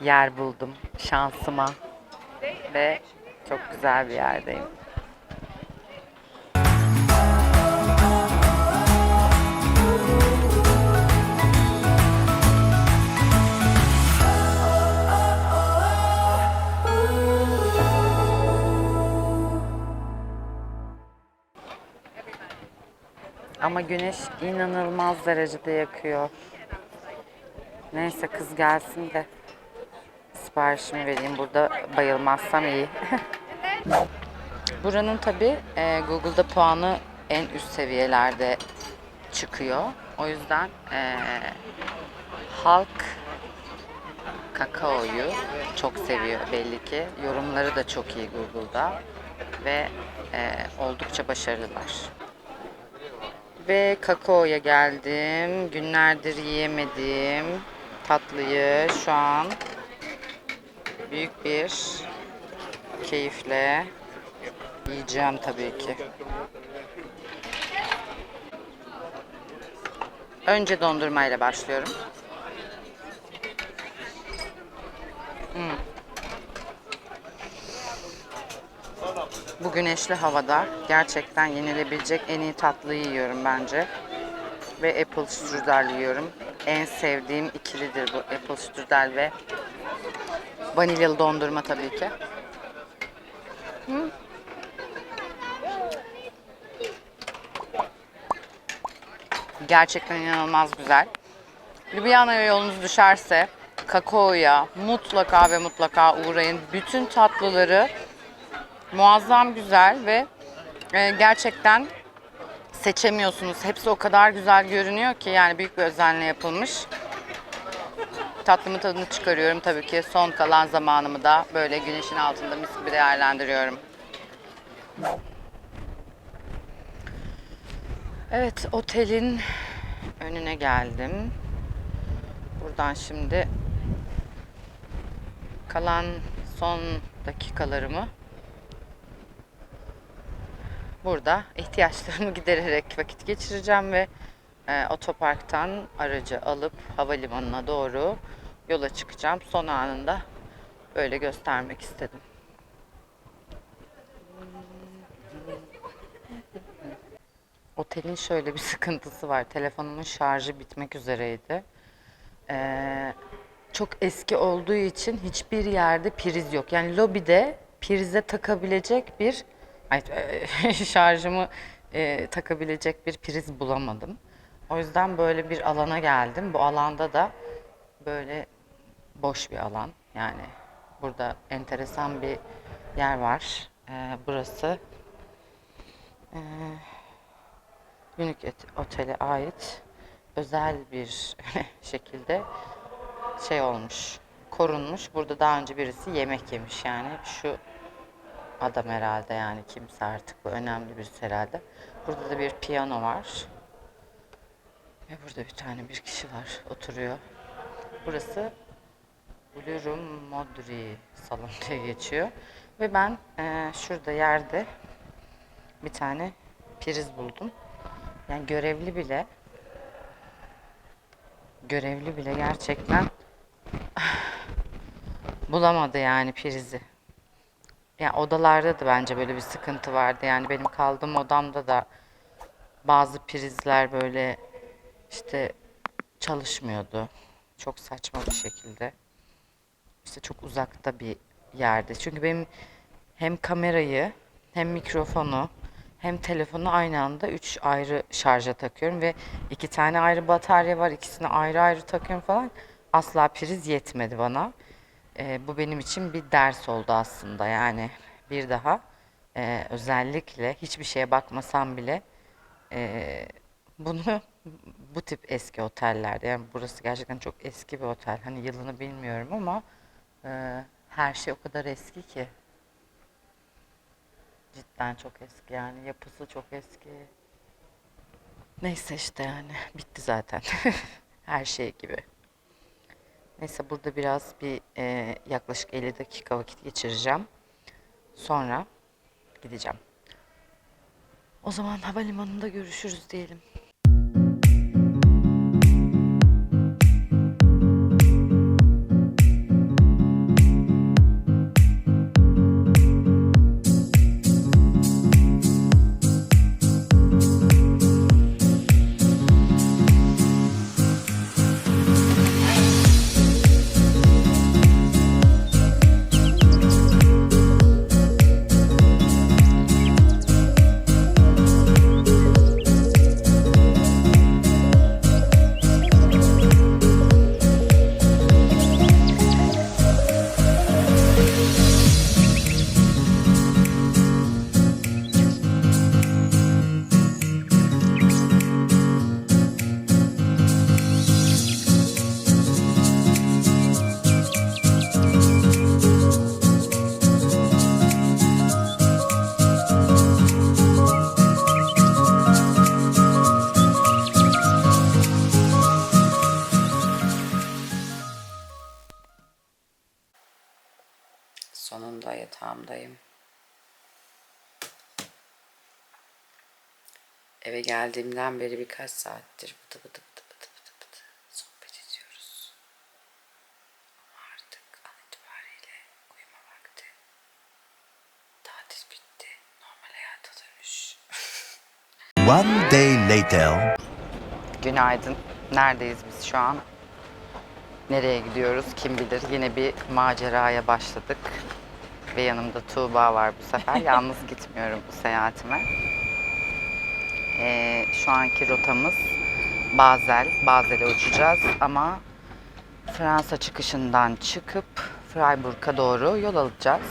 yer buldum şansıma. Ve çok güzel bir yerdeyim. Ama güneş inanılmaz derecede yakıyor. Neyse kız gelsin de siparişimi vereyim. Burada bayılmazsam iyi. Buranın tabi Google'da puanı en üst seviyelerde çıkıyor. O yüzden e, halk kakaoyu çok seviyor belli ki. Yorumları da çok iyi Google'da ve e, oldukça başarılılar. Ve kakaoya geldim. Günlerdir yiyemediğim tatlıyı şu an büyük bir keyifle yiyeceğim tabii ki. Önce dondurmayla başlıyorum. Hmm. Bu güneşli havada gerçekten yenilebilecek en iyi tatlıyı yiyorum bence. Ve apple strudel yiyorum. En sevdiğim ikilidir bu apple strudel ve vanilyalı dondurma tabii ki. Hı. Gerçekten inanılmaz güzel. Ljubljana'ya yolunuz düşerse kakaoya mutlaka ve mutlaka uğrayın. Bütün tatlıları muazzam güzel ve e, gerçekten seçemiyorsunuz. Hepsi o kadar güzel görünüyor ki yani büyük bir özenle yapılmış. Tatlımın tadını çıkarıyorum tabii ki. Son kalan zamanımı da böyle güneşin altında mis gibi değerlendiriyorum. Evet, otelin önüne geldim. Buradan şimdi kalan son dakikalarımı burada ihtiyaçlarımı gidererek vakit geçireceğim ve e, otoparktan aracı alıp havalimanına doğru yola çıkacağım. Son anında böyle göstermek istedim. Otelin şöyle bir sıkıntısı var. Telefonumun şarjı bitmek üzereydi. Ee, çok eski olduğu için hiçbir yerde priz yok. Yani lobide prize takabilecek bir ay, e, şarjımı e, takabilecek bir priz bulamadım. O yüzden böyle bir alana geldim. Bu alanda da böyle boş bir alan. Yani burada enteresan bir yer var. Ee, burası e, Unique Otel'e ait özel bir şekilde şey olmuş, korunmuş. Burada daha önce birisi yemek yemiş yani. Şu adam herhalde yani kimse artık bu önemli birisi herhalde. Burada da bir piyano var. Ve burada bir tane bir kişi var oturuyor. Burası Blue Room Modri salon diye geçiyor. Ve ben eee, şurada yerde bir tane priz buldum. Yani görevli bile görevli bile gerçekten bulamadı yani prizi. Ya odalarda da bence böyle bir sıkıntı vardı. Yani benim kaldığım odamda da bazı prizler böyle işte çalışmıyordu. Çok saçma bir şekilde. İşte çok uzakta bir yerde. Çünkü benim hem kamerayı hem mikrofonu hem telefonu aynı anda üç ayrı şarja takıyorum ve iki tane ayrı batarya var. İkisini ayrı ayrı takıyorum falan. Asla priz yetmedi bana. Ee, bu benim için bir ders oldu aslında. Yani bir daha e, özellikle hiçbir şeye bakmasam bile e, bunu bu tip eski otellerde yani burası gerçekten çok eski bir otel. Hani yılını bilmiyorum ama e, her şey o kadar eski ki. Cidden çok eski yani yapısı çok eski. Neyse işte yani bitti zaten. Her şey gibi. Neyse burada biraz bir e, yaklaşık 50 dakika vakit geçireceğim. Sonra gideceğim. O zaman havalimanında görüşürüz diyelim. Yatağımdayım. Eve geldiğimden beri birkaç saattir bıdı bıdı bıdı bıdı bıdı bıdı sohbet ediyoruz. Ama artık an itibariyle uyuma vakti. Tatil bitti. Normal hayata dönüş. One day later. Günaydın. Neredeyiz biz şu an? Nereye gidiyoruz kim bilir. Yine bir maceraya başladık. Ve yanımda Tuğba var bu sefer. Yalnız gitmiyorum bu seyahatime. Ee, şu anki rotamız Basel. Basel'e uçacağız ama Fransa çıkışından çıkıp Freiburg'a doğru yol alacağız.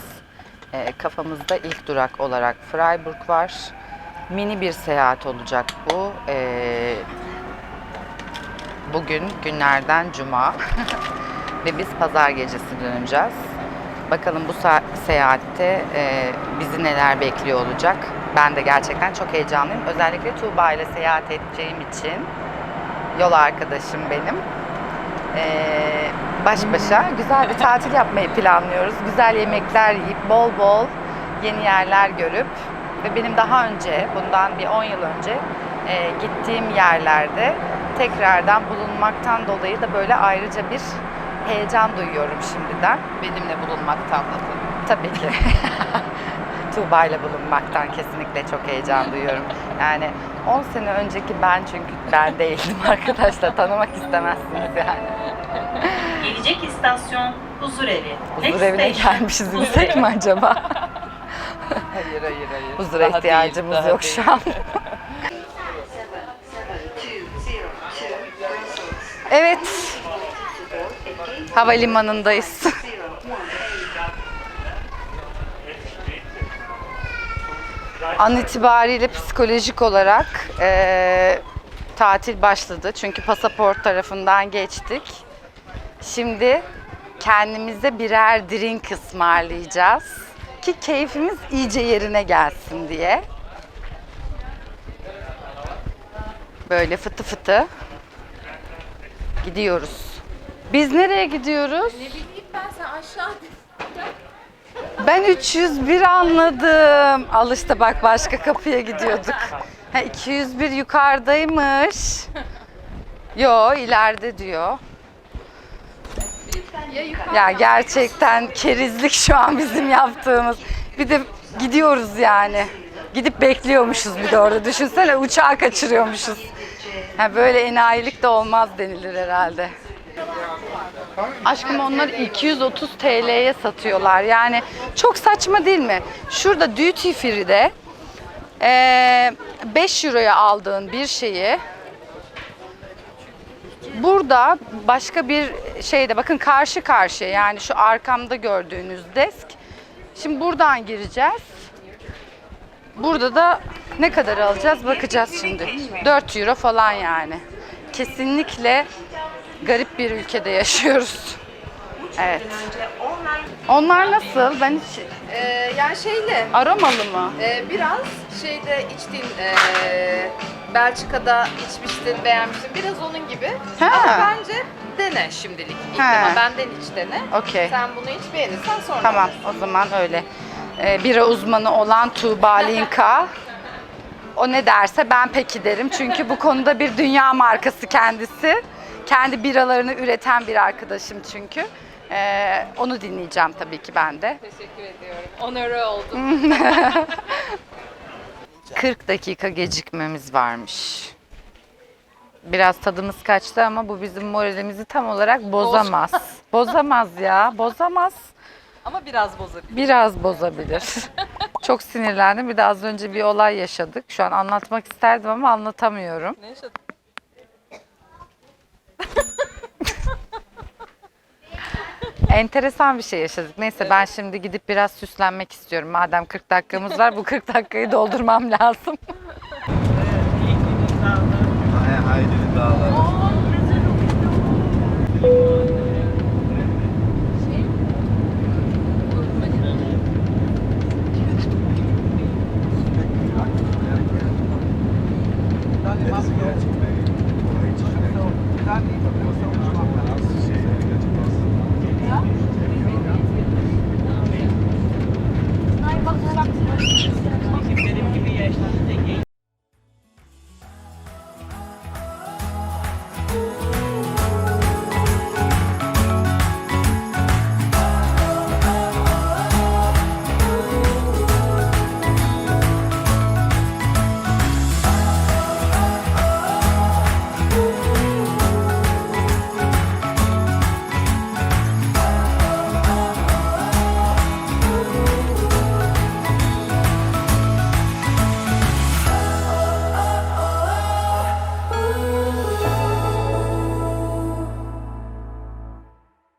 Ee, kafamızda ilk durak olarak Freiburg var. Mini bir seyahat olacak bu. Ee, Bugün günlerden cuma ve biz pazar gecesi döneceğiz. Bakalım bu seyahatte e, bizi neler bekliyor olacak. Ben de gerçekten çok heyecanlıyım. Özellikle Tuğba ile seyahat edeceğim için yol arkadaşım benim. Ee, baş başa güzel bir tatil yapmayı planlıyoruz. Güzel yemekler yiyip bol bol yeni yerler görüp ve benim daha önce bundan bir 10 yıl önce e, gittiğim yerlerde tekrardan bulunmaktan dolayı da böyle ayrıca bir heyecan duyuyorum şimdiden. Benimle bulunmaktan da Tabii ki. Tuğba ile bulunmaktan kesinlikle çok heyecan duyuyorum. Yani 10 sene önceki ben çünkü ben değildim arkadaşlar. Tanımak istemezsiniz yani. Gelecek istasyon Huzurevi. Huzur evine station, gelmişiz bilsek mi acaba? Hayır hayır hayır. Huzura Daha ihtiyacımız değil, daha yok değil. şu an. evet. Havalimanındayız. An itibariyle psikolojik olarak eee, tatil başladı. Çünkü pasaport tarafından geçtik. Şimdi kendimize birer drink ısmarlayacağız. Ki keyfimiz iyice yerine gelsin diye. Böyle fıtı fıtı gidiyoruz. Biz nereye gidiyoruz? Ne bileyim ben sen aşağı Ben 301 anladım. Al işte bak başka kapıya gidiyorduk. Ha 201 yukarıdaymış. Yo ileride diyor. ya gerçekten kerizlik şu an bizim yaptığımız. Bir de gidiyoruz yani. Gidip bekliyormuşuz bir de orada. Düşünsene uçağı kaçırıyormuşuz. Ha böyle enayilik de olmaz denilir herhalde. Aşkım onlar 230 TL'ye satıyorlar. Yani çok saçma değil mi? Şurada duty free'de eee 5 euroya aldığın bir şeyi Burada başka bir şeyde bakın karşı karşıya yani şu arkamda gördüğünüz desk. Şimdi buradan gireceğiz. Burada da ne kadar alacağız bakacağız şimdi. 4 euro falan yani. Kesinlikle garip bir ülkede yaşıyoruz. Evet. Onlar nasıl? Ben hiç Ee, yani şeyle aromalı mı? e, biraz şeyde içtiğin e, Belçika'da içmiştin beğenmiştin biraz onun gibi. Ha. Ama bence dene şimdilik. İlk defa benden iç dene. Okey. Sen bunu iç beğenirsen sonra. Tamam o zaman öyle. Ee, bira uzmanı olan Tuğba Linka. O ne derse ben peki derim. Çünkü bu konuda bir dünya markası kendisi. Kendi biralarını üreten bir arkadaşım çünkü. Ee, onu dinleyeceğim tabii ki ben de. Teşekkür ediyorum. Onarı oldum. 40 dakika gecikmemiz varmış. Biraz tadımız kaçtı ama bu bizim moralimizi tam olarak bozamaz. Bozamaz ya, bozamaz. Ama biraz bozabilir. Biraz bozabilir. Çok sinirlendim. Bir de az önce bir olay yaşadık. Şu an anlatmak isterdim ama anlatamıyorum. Ne yaşadın? Enteresan bir şey yaşadık. Neyse ben şimdi gidip biraz süslenmek istiyorum. Madem 40 dakikamız var bu 40 dakikayı doldurmam lazım.